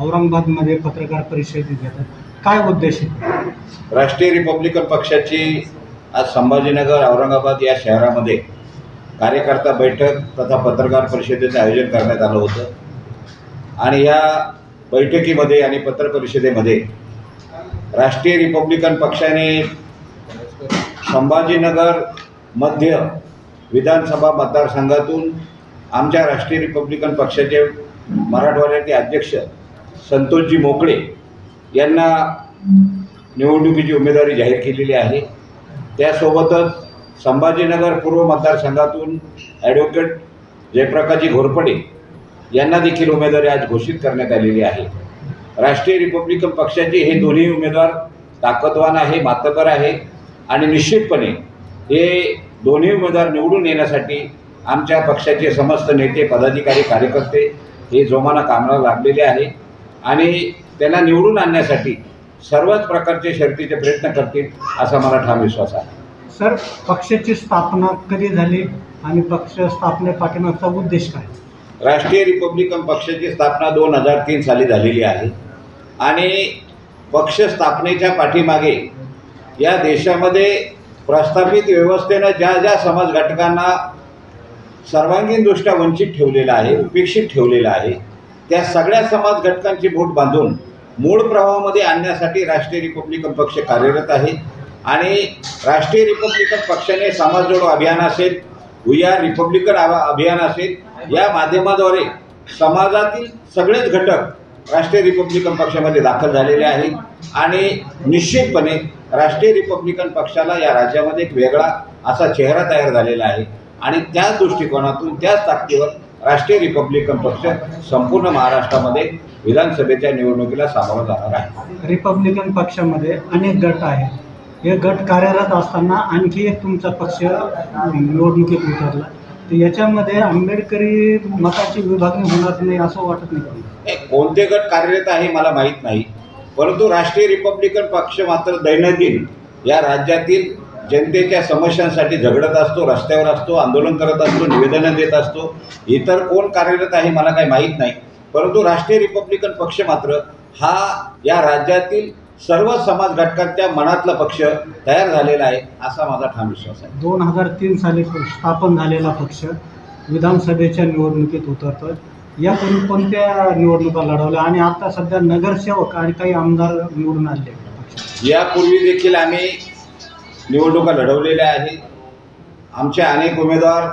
औरंगाबादमध्ये पत्रकार परिषद घेतात. काय उद्देश आहे? राष्ट्रीय रिपब्लिकन पक्षाची आज संभाजीनगर औरंगाबाद या शहरामध्ये कार्यकर्ता बैठक तथा पत्रकार परिषदेचं आयोजन करण्यात आलं होतं. आणि या बैठकीमध्ये आणि पत्रपरिषदेमध्ये राष्ट्रीय रिपब्लिकन पक्षाने संभाजीनगर मध्य विधानसभा मतदारसंघातून आमच्या राष्ट्रीय रिपब्लिकन पक्षाचे मराठवाड्याचे अध्यक्ष संतोषजी मोकळे यांना निवडणुकीची उमेदवारी जाहीर केलेली आहे. त्यासोबतच संभाजीनगर पूर्व मतदारसंघातून ॲडव्होकेट जयप्रकाशजी घोरपडे यांना देखील उमेदवारी आज घोषित करण्यात आलेली आहे. राष्ट्रीय रिपब्लिकन पक्षाचे हे दोन्ही उमेदवार ताकदवान आहे मातबर आहे आणि निश्चितपणे हे दोन्ही उमेदवार निवडून येण्यासाठी आमच्या पक्षाचे समस्त नेते पदाधिकारी कार्यकर्ते हे जोमानं कामाला लागलेले आहे. आणि त्यांना निवडून आणण्यासाठी सर्वच प्रकारचे शर्तीचे प्रयत्न करतील असा मला ठाम विश्वास आहे. सर पक्षाची स्थापना कधी झाली आणि पक्ष स्थापनेपाठीमागचा उद्देश काय? राष्ट्रीय रिपब्लिकन पक्षाची स्थापना दोन हजार तीन साली झालेली आहे. आणि पक्ष स्थापनेच्या पाठीमागे या देशामध्ये प्रस्थापित व्यवस्थेनं ज्या ज्या समाज घटकांना सर्वांगीणदृष्ट्या वंचित ठेवलेलं आहे उपेक्षित ठेवलेलं आहे त्या सगळ्या समाज घटकांची बोट बांधून मूळ प्रवाहामध्ये आणण्यासाठी राष्ट्रीय रिपब्लिकन पक्ष कार्यरत आहे. आणि राष्ट्रीय रिपब्लिकन पक्षाने समाज जोडो अभियान असेल उया रिपब्लिकन अभियान असेल या माध्यमाद्वारे समाजातील सगळेच घटक राष्ट्रीय रिपब्लिकन पक्षामध्ये दाखल झालेले आहेत. आणि निश्चितपणे राष्ट्रीय रिपब्लिकन पक्षाला या राज्यामध्ये एक वेगळा असा चेहरा तयार झालेला आहे. आणि त्याच दृष्टिकोनातून त्याच ताकदीवर राष्ट्रीय रिपब्लिकन पक्ष संपूर्ण महाराष्ट्रामध्ये विधानसभेच्या निवडणुकीला सामोरं जाणार आहे. रिपब्लिकन पक्षामध्ये अनेक गट आहेत. हे गट कार्यरत असताना आणखी एक तुमचा पक्ष निवडणुकीत उतरला. तर याच्यामध्ये आंबेडकरी मताची विभागणी होणार नाही असं वाटत नाही कोणते गट कार्यरत आहे मला माहीत नाही. परंतु राष्ट्रीय रिपब्लिकन पक्ष मात्र दैनंदिन या राज्यातील जनतेच्या समस्यांसाठी झगडत असतो रस्त्यावर असतो आंदोलन करत असतो निवेदनं देत असतो. इतर कोण कार्यरत आहे मला काही माहीत नाही. परंतु राष्ट्रीय रिपब्लिकन पक्ष मात्र हा या राज्यातील सर्व समाज घटकांच्या मनातला पक्ष तयार झालेला आहे असा माझा ठाम विश्वास आहे. दोन हजार तीन साली स्थापन झालेला पक्ष विधानसभेच्या निवडणुकीत उतरतोय. यापूर्वी कोणत्या निवडणुका लढवल्या आणि आता सध्या नगरसेवक आणि काही आमदार निवडून आले यापूर्वी देखील आम्ही निवडणुका लढवलेल्या आहे आमचे अनेक उमेदवार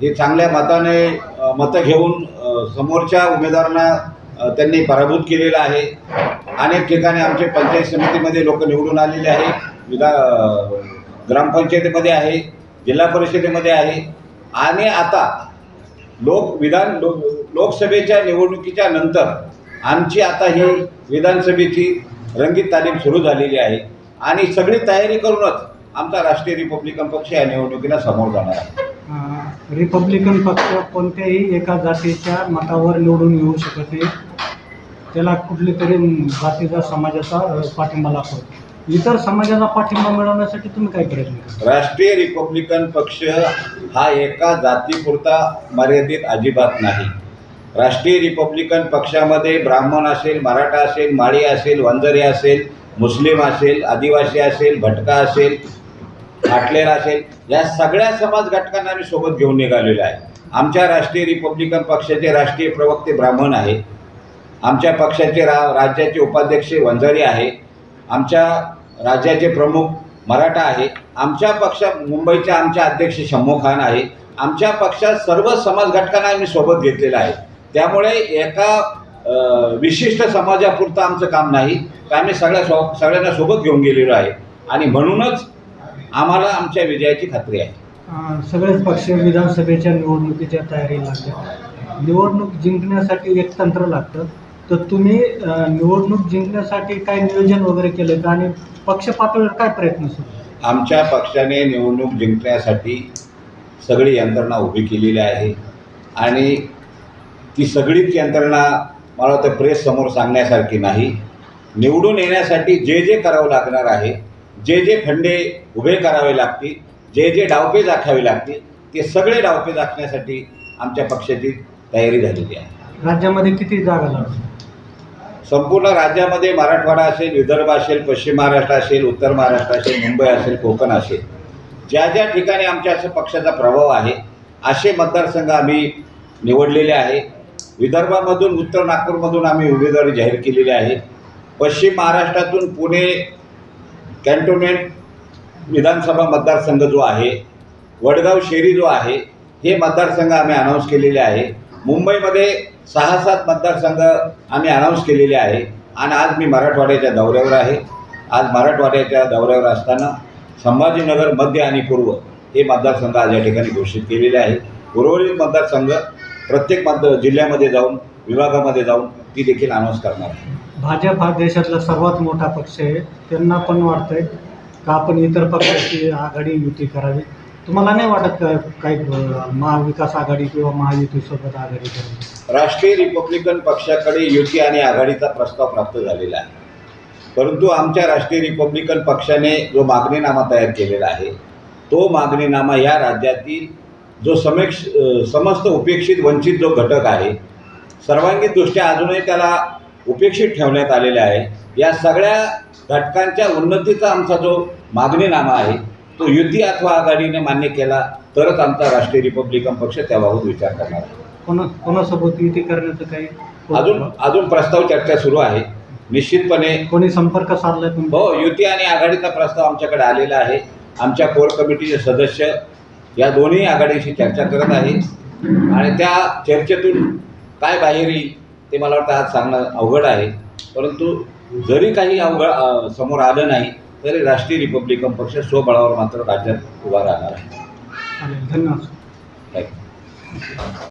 हे चांगल्या मताने मतं घेऊन समोरच्या उमेदवारांना त्यांनी पराभूत केलेलं आहे. अनेक ठिकाणी आमचे पंचायत समितीमध्ये लोक निवडून आलेले आहे विधा ग्रामपंचायतीमध्ये आहे जिल्हा परिषदेमध्ये आहे. आणि आता लोक विधान लो लोकसभेच्या निवडणुकीच्या नंतर आमची आता ही विधानसभेची रंगीत तालीम सुरू झालेली आहे. आणि सगळी तयारी करूनच आमचा राष्ट्रीय रिपब्लिकन पक्ष या निवडणुकीला समोर जाणार आहे. अं, रिपब्लिकन पक्ष कोणत्याही एका जातीच्या मतावर निवडून येऊ शकत नाही. त्याला कुठली तरी जातीचा समाजाचा अं, पाठिंबा लागतो. इतर समाजाचा पाठिंबा मिळवण्यासाठी तुम्ही काय प्रयत्न राष्ट्रीय रिपब्लिकन पक्ष हा एका जातीपुरता मर्यादित अजिबात नाही. राष्ट्रीय रिपब्लिकन पक्षामध्ये ब्राह्मण असेल मराठा असेल माळी असेल वंजारी असेल मुस्लिम असेल आदिवासी असेल भटका असेल हाटलेर असेल या सगळ्या समाज घटकांना आम्ही सोबत घेऊन निघालेलो आहे. आमच्या राष्ट्रीय रिपब्लिकन पक्षाचे राष्ट्रीय प्रवक्ते ब्राह्मण आहे. आमच्या पक्षाचे रा राज्याचे उपाध्यक्ष वंजारी आहे. आमच्या राज्याचे प्रमुख मराठा आहे. आमच्या पक्षा मुंबईच्या आमच्या अध्यक्ष शम्मू खान आहे. आमच्या पक्षात सर्व समाज घटकांना आम्ही सोबत घेतलेलं आहे. त्यामुळे एका विशिष्ट समाजापुरतं आमचं काम नाही. तर आम्ही सगळ्या सो सगळ्यांना सोबत घेऊन गेलेलो आहे. आणि म्हणूनच आम्हाला आमच्या विजयाची खात्री आहे. सगळेच पक्ष विधानसभेच्या निवडणुकीच्या तयारीला लागले निवडणूक जिंकण्यासाठी एक तंत्र लागतं. तर तुम्ही निवडणूक जिंकण्यासाठी काय नियोजन वगैरे केलं का? आणि पक्ष पातळीवर काय प्रयत्न सुरू? आमच्या पक्षाने निवडणूक जिंकण्यासाठी सगळी यंत्रणा उभी केलेली आहे. आणि ती सगळीच यंत्रणा मला वाटतं प्रेससमोर सांगण्यासारखी नाही. निवडून येण्यासाठी जे जे करावं लागणार आहे जे जे फंडे उभे करावे लागतील जे जे डावपेच आखावे लागतील ते सगळे डावपेच आखण्यासाठी आमच्या पक्षाची तयारी झालेली आहे. राज्यामध्ये किती जागा संपूर्ण राज्यामध्ये मराठवाडा असेल विदर्भ असेल पश्चिम महाराष्ट्र असेल उत्तर महाराष्ट्र असेल मुंबई असेल कोकण असेल ज्या ज्या ठिकाणी आमच्या पक्षाचा प्रभाव आहे असे मतदारसंघ आम्ही निवडलेले आहे. विदर्भामधून उत्तर नागपूरमधून आम्ही उमेदवारी जाहीर केलेली आहे. पश्चिम महाराष्ट्रातून पुणे कॅन्टोन्मेंट विधानसभा मतदारसंघ जो आहे वडगाव शेरी जो आहे हे मतदारसंघ आम्ही अनाऊन्स केलेले आहे. मुंबईमध्ये सहा सात मतदारसंघ आम्ही अनाऊन्स केलेले आहे आणि आज मी मराठवाड्याच्या दौऱ्यावर आहे. आज मराठवाड्याच्या दौऱ्यावर असताना संभाजीनगर मध्य आणि पूर्व हे मतदारसंघ आज या ठिकाणी घोषित केलेले आहे. उर्वरित मतदारसंघ प्रत्येक मत जिल्ह्यामध्ये जाऊन विभागामध्ये जाऊन ती देखील अनाऊन्स करणार. आहे भाजप हा देशातला सर्वात मोठा पक्ष आहे. त्यांना पण वाटतंय का आपण इतर पक्षाची आघाडी युती करावी? तुम्हाला नाही वाटत का काही महाविकास आघाडी किंवा महायुतीसोबत आघाडी करावी? राष्ट्रीय रिपब्लिकन पक्षाकडे युती आणि आघाडीचा प्रस्ताव प्राप्त झालेला आहे. परंतु आमच्या राष्ट्रीय रिपब्लिकन पक्षाने जो मागणीनामा तयार केलेला आहे तो मागणीनामा या राज्यातील जो समेक्ष समस्त उपेक्षित वंचित जो घटक आहे सर्वांगीण दृष्ट्या अजूनही त्याला उपेक्षित ठेवण्यात आलेला आहे. या सगळ्या घटकांच्या उन्नतीचा आमचा जो मागणीनामा आहे तो युती अथवा आघाडीने मान्य केला तरच आमचा राष्ट्रीय रिपब्लिकन पक्ष त्याबाबत विचार करणार आहे. कोणा कोणासोबत युती करण्याचं काही अजून अजून प्रस्ताव चर्चा सुरू आहे. निश्चितपणे कोणी संपर्क साधलाय तुम्ही हो युती आणि आघाडीचा प्रस्ताव आमच्याकडे आलेला आहे. आमच्या कोर कमिटीचे सदस्य या दोन्ही आघाडीशी चर्चा करत आहे. आणि त्या चर्चेतून काय बाहेर येईल ते मला वाटतं आज सांगणं अवघड आहे. परंतु जरी काही अवघड समोर आलं नाही तरी राष्ट्रीय रिपब्लिकन पक्ष स्वबळावर मात्र राज्यात उभा राहणार आहे. धन्यवाद. थँक्यू